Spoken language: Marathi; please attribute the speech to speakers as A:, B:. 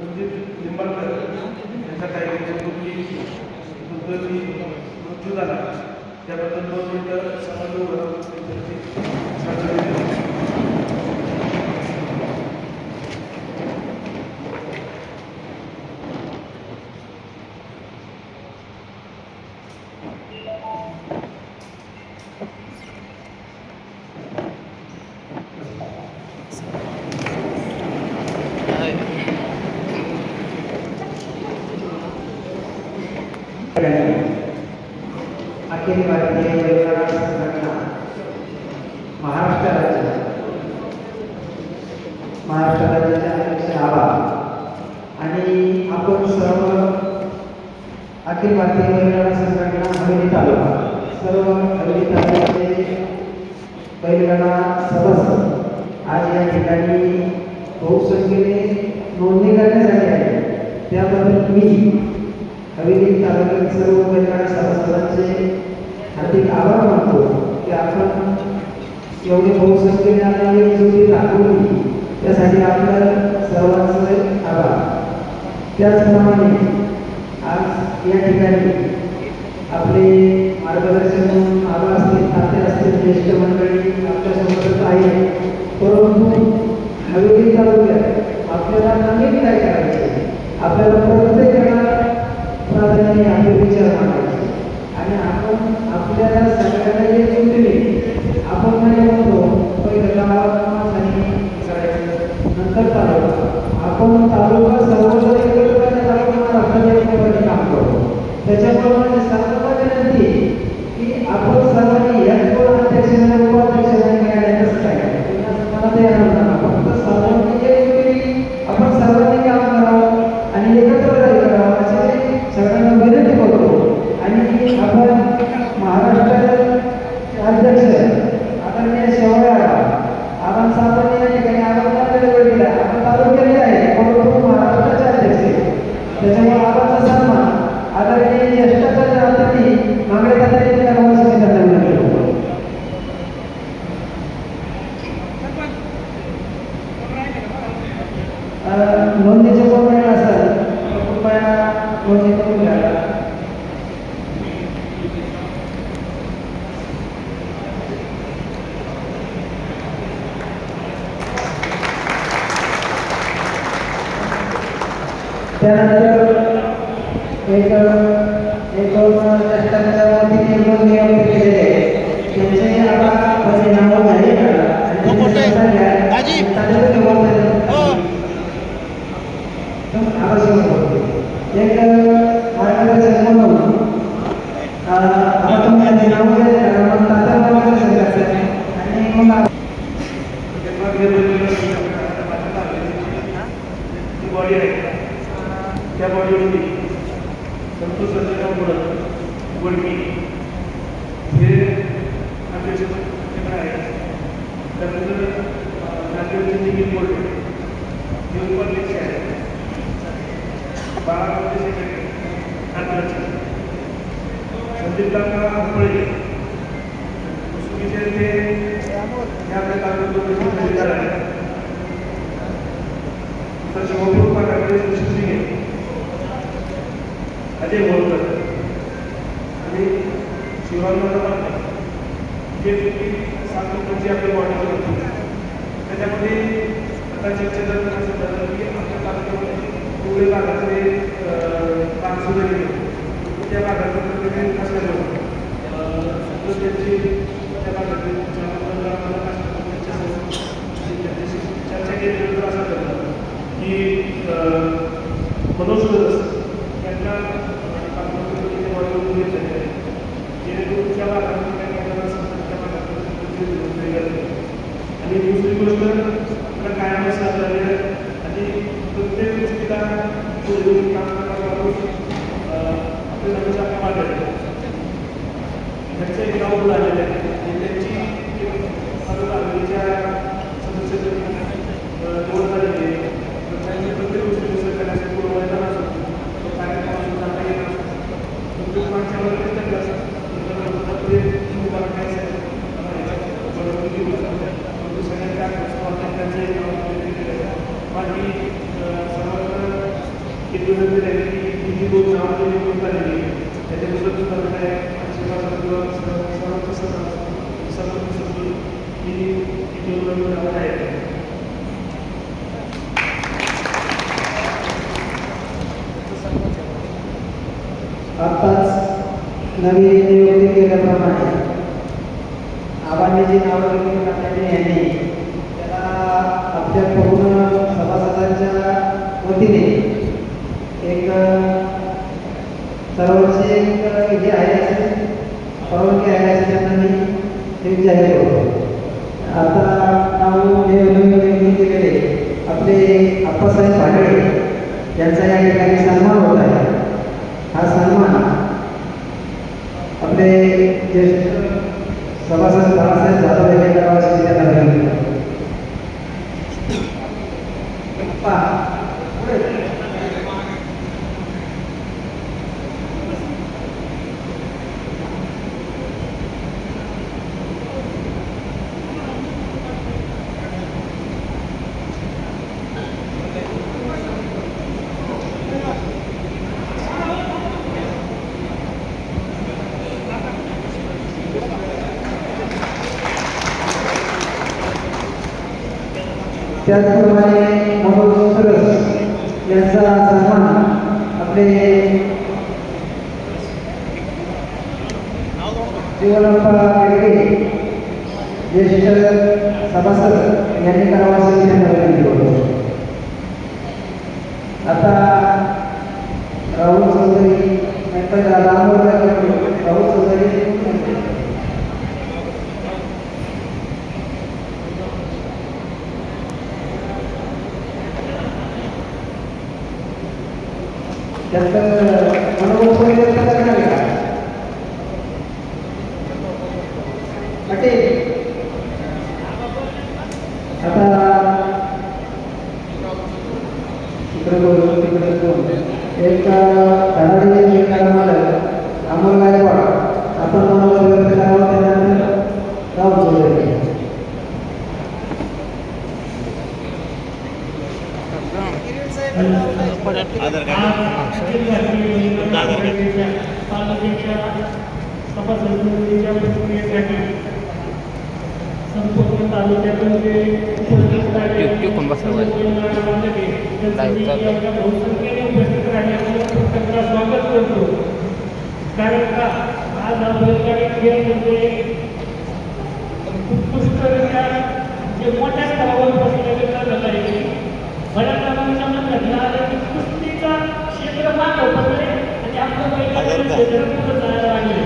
A: रणजित निंबाळकर यांचा काही दिवसापूर्वी मृत्यू झाला. त्याबद्दल दोन मिनिटं समाज
B: अखिल भारतीय योजना संघटना महाराष्ट्र राज्य महाराष्ट्र राज्याचे अध्यक्ष आभार आणि आपण सर्व अखिल भारतीय बैलगाडा संघटना हवेली तालुका सर्व हवेली तालुक्याचे बैलगाडा सदस्य आज या ठिकाणी बहुसंख्येने नोंदणी करण्यासाठी आहे बैलगाडा हार्दिक आभार मानतो की आपण एवढे बहुसंख्येने आलेली एकजुटी दाखवली त्यासाठी आपलं सर्वांचे आभार। त्याचप्रमाणे आज या ठिकाणी आपले मार्गदर्शन म्हणून आबा असतील ताते असतील ज्येष्ठ मंडळी आपल्यासोबतच आहे परंतु हवेली तालुक्यात आपल्याला नवीन काय करायचे आपल्याला अतिथी मागळे दादा यांच्या गावासाठी त्यांना विनंती करतो कोण कृपया करून घ्या त्यानंतर एक हिंदुसंजना बोलत वळवी
C: हे
A: आपले चित्र आहे त्यानंतर नागरिक निखिल बोलवे हे उपाध्यक्ष आहेत बारामती सेक्रेटरी नागराचे संदीप काका हंबळे चुकीचे ते या प्रकारचे आहे तर शिवपूर पाण्याकडे सुशिक्षित अजय बोलकर आणि शिवानंद पाटील जे व्यक्ती सात लोकांची आपली बॉडीवर होती त्याच्यामध्ये आता चर्चा जर असं झालं की आमच्या तालुक्यामध्ये पुढे भागातले काम गेले त्या भागातले प्रत्येक असल्यामुळे त्यांची त्या भागातले चर्चा केल्यानंतर असं झालं की मनोज यांना तालुक्यामध्ये आहे जेणेकरून त्या समजा त्या आणि दुसरी गोष्ट आपल्या कायम आणि प्रत्येक गोष्टीला पुढे घेऊन मागे एक गाव झालेलं आहे त्यांची तालुका हवेलीच्या सदस्य निवड झालेली आहे तर त्यांची प्रत्येक गोष्टी करण्यासाठी पूर्व मैदान असो तो कार्यक्रम असो जाता येत असो प्रत्येक माणसावर प्रत्येक असं ते तुम्हाला काय सगळ्यांच्या त्यांचे बाकी सर्व
C: किती विनंती आहे की जी दोन नावाची निवडणूक झालेली आहे. त्याच्याबद्दल सुद्धा काय
B: आत्ताच नियुक्ती केल्याप्रमाणे आबांनी जी नावं घेतली यांनी त्याला आपल्या पूर्ण सभासदांच्या वतीने एक सर्वांची एक हे आहे असे परवानगी आहे असे त्यांना मी जाहीर आता नाव हे नवीन केलेले आपले अप्पासाहेब भागडे यांचा या ठिकाणी सन्मान होत आहे. हा सन्मान आपले ज्येष्ठ सभासद बाळासाहेब जाधव त्यांना त्याचप्रमाणे मनोज सरस यांचा सन्मान आपले जीवनप्पा बेडके ज्येष्ठ सभासद यांनी करावा अशी त्यांना आता राहुल चौधरी नंतर राहुल चौधरी त्यानंतर मनोहर पहिले करणार आहे का पटेल आता तिकडे बोलू तिकडे बोलू एक धडाडी एक मालक अमोल गायकवाड आपण मनोहर व्यक्त करावं त्यानंतर राहुल चौधरी
C: संपूर्ण तालुक्यातून जे उपस्थित राहिले
D: ते कोण बसवलं आहे?
C: त्यांचं मी एवढ्या बहुसंख्येने उपस्थित राहिल्यामुळे प्रत्येकाला स्वागत करतो कारण का आज हा बैलगाडी खेळ म्हणजे उत्कृष्टरित्या जे मोठ्या स्तरावर बसलेले झालेलं आहे बऱ्याच जणांच्या लग्नाला कुस्तीचा क्षेत्र मागवलं आणि आपलं महिला